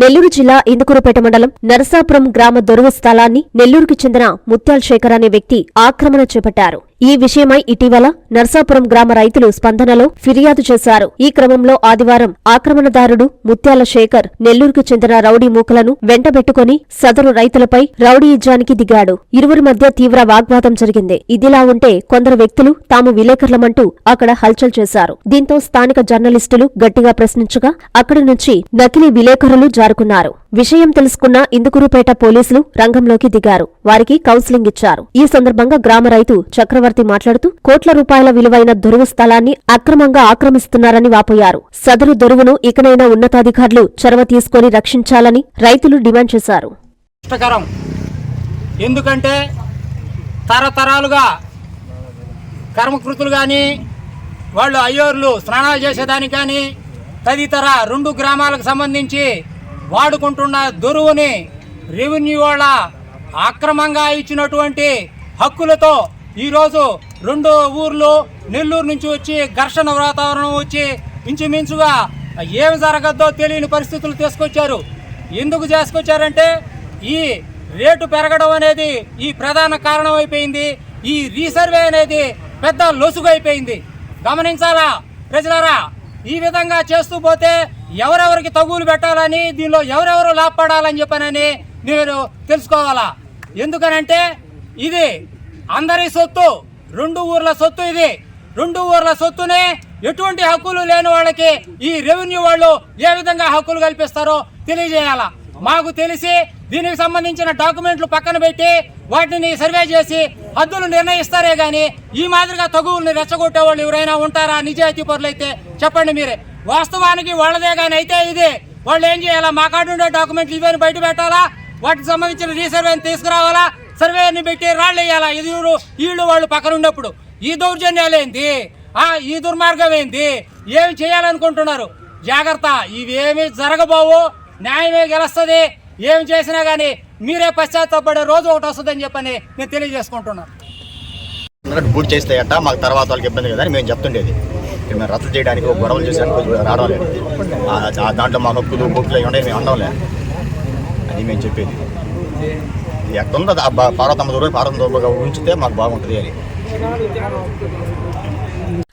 నెల్లూరు జిల్లా ఇందుకూరుపేట మండలం నరసాపురం గ్రామ దొరువు స్థలాన్ని నెల్లూరుకు చెందిన ముత్యాల్ శేఖర్ అనే వ్యక్తి ఆక్రమణ చేపట్టారు. ఈ విషయమై ఇటీవల నర్సాపురం గ్రామ రైతులు స్పందనలో ఫిర్యాదు చేశారు. ఈ క్రమంలో ఆదివారం ఆక్రమణదారుడు ముత్యాల శేఖర్ నెల్లూరుకు చెందిన రౌడీ మూకలను వెంటబెట్టుకుని సదరు రైతులపై రౌడీ యుద్ధానికి దిగాడు. ఇరువురి మధ్య తీవ్ర వాగ్వాదం జరిగింది. ఇదిలా ఉంటే కొందరు వ్యక్తులు తాము విలేకరులమంటూ అక్కడ హల్చల్ చేశారు. దీంతో స్థానిక జర్నలిస్టులు గట్టిగా ప్రశ్నించగా అక్కడి నుంచి నకిలీ విలేకరులు జారుకున్నారు విషయం తెలుసుకున్న ఇందుకురుపేట పోలీసులు రంగంలోకి దిగారు. వారికి కౌన్సిలింగ్ ఇచ్చారు. ఈ సందర్భంగా గ్రామ రైతు చక్రవర్తి మాట్లాడుతూ కోట్ల రూపాయల విలువైన దొరువు స్థలాన్ని అక్రమంగా ఆక్రమిస్తున్నారని వాపోయారు. సదరు దొరువును ఇకనైనా ఉన్నతాధికారులు చొరవ తీసుకొని రక్షించాలని రైతులు డిమాండ్ చేశారు. ఎందుకంటే తరతరాలుగా కర్మకృతులు కానీ వాళ్ళు అయ్యోర్లు స్నానాలు చేసేదానికి కానీ తదితర రెండు గ్రామాలకు సంబంధించి వాడుకుంటున్న దొరువుని రెవెన్యూ వాళ్ళ అక్రమంగా ఇచ్చినటువంటి హక్కులతో ఈరోజు రెండు ఊర్లు నెల్లూరు నుంచి వచ్చి ఘర్షణ వాతావరణం వచ్చి ఇంచుమించుగా ఏమి జరగద్దో తెలియని పరిస్థితులు తీసుకొచ్చారు. ఎందుకు చేసుకొచ్చారంటే ఈ రేటు పెరగడం అనేది ఈ ప్రధాన కారణం అయిపోయింది. ఈ రీసర్వే అనేది పెద్ద లొసుగు అయిపోయింది గమనించాలా? ప్రజలారా ఈ విధంగా చేస్తూ పోతే ఎవరెవరికి తగులు పెట్టాలని దీనిలో ఎవరెవరు లాభపడాలని చెప్పనని మీరు తెలుసుకోవాలా? ఎందుకనంటే ఇది అందరి సొత్తు రెండు ఊర్ల సొత్తు ఇది. రెండు ఊర్ల సొత్తునే ఎటువంటి హక్కులు లేని వాళ్ళకి ఈ రెవెన్యూ వాళ్ళు ఏ విధంగా హక్కులు కల్పిస్తారో తెలియజేయాలా? మాకు తెలిసి దీనికి సంబంధించిన డాక్యుమెంట్లు పక్కన పెట్టి వాటిని సర్వే చేసి హద్దులు నిర్ణయిస్తారే గాని ఈ మాదిరిగా తగువుల్ని రెచ్చగొట్టే వాళ్ళు ఎవరైనా ఉంటారా? నిజాయితీ పరులు అయితే చెప్పండి మీరే. వాస్తవానికి వాళ్ళదే కానీ అయితే ఇది. వాళ్ళు ఏం చేయాలా? మా కాడ ఉండే డాక్యుమెంట్లు ఇవన్నీ బయట పెట్టాలా? వాటికి సంబంధించిన రీసర్వేని తీసుకురావాలా? సర్వేని పెట్టి రాళ్ళు వేయాలా ఇది వీళ్ళు వాళ్ళు పక్కన ఉన్నప్పుడు. ఈ దౌర్జన్యాలు ఏంది ఆ ఈ దుర్మార్గం ఏంది ఏమి చేయాలనుకుంటున్నారు? జాగ్రత్త. ఇవేమి జరగబోవు. న్యాయమే గెలుస్తుంది. ఏమి చేసినా కానీ మీరే పశ్చాత్తాపడే రోజు ఒకటి వస్తుందని చెప్పని నేను తెలియజేసుకుంటున్నాను అన్నట్టు బూట్ చేస్తాయట. మాకు తర్వాత వాళ్ళకి ఇబ్బంది కదా అని మేము చెప్తుండేది. ఇక్కడ మేము రద్దు చేయడానికి ఒక గొడవలు చేసానికి రావడం లేదు. దాంట్లో మా హక్కులు బుక్లు అవి మేము అనడం లేదు. అది మేము చెప్పేది. ఇది ఎక్కడ ఉందో పార్వతమ్మ దూరం పార్వతమ్మ దూరంగా ఉంచితే మాకు బాగుంటుంది అని.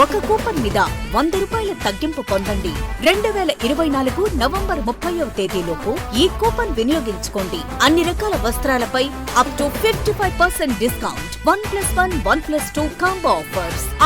ఒక కూపన్ మీద వంద రూపాయల తగ్గింపు పొందండి. రెండు వేల ఇరవై నాలుగు నవంబర్ ముప్పైవ తేదీలోపు ఈ కూపన్ వినియోగించుకోండి. అన్ని రకాల వస్త్రాలపై up to fifty five percent discount one plus one one plus two combo offers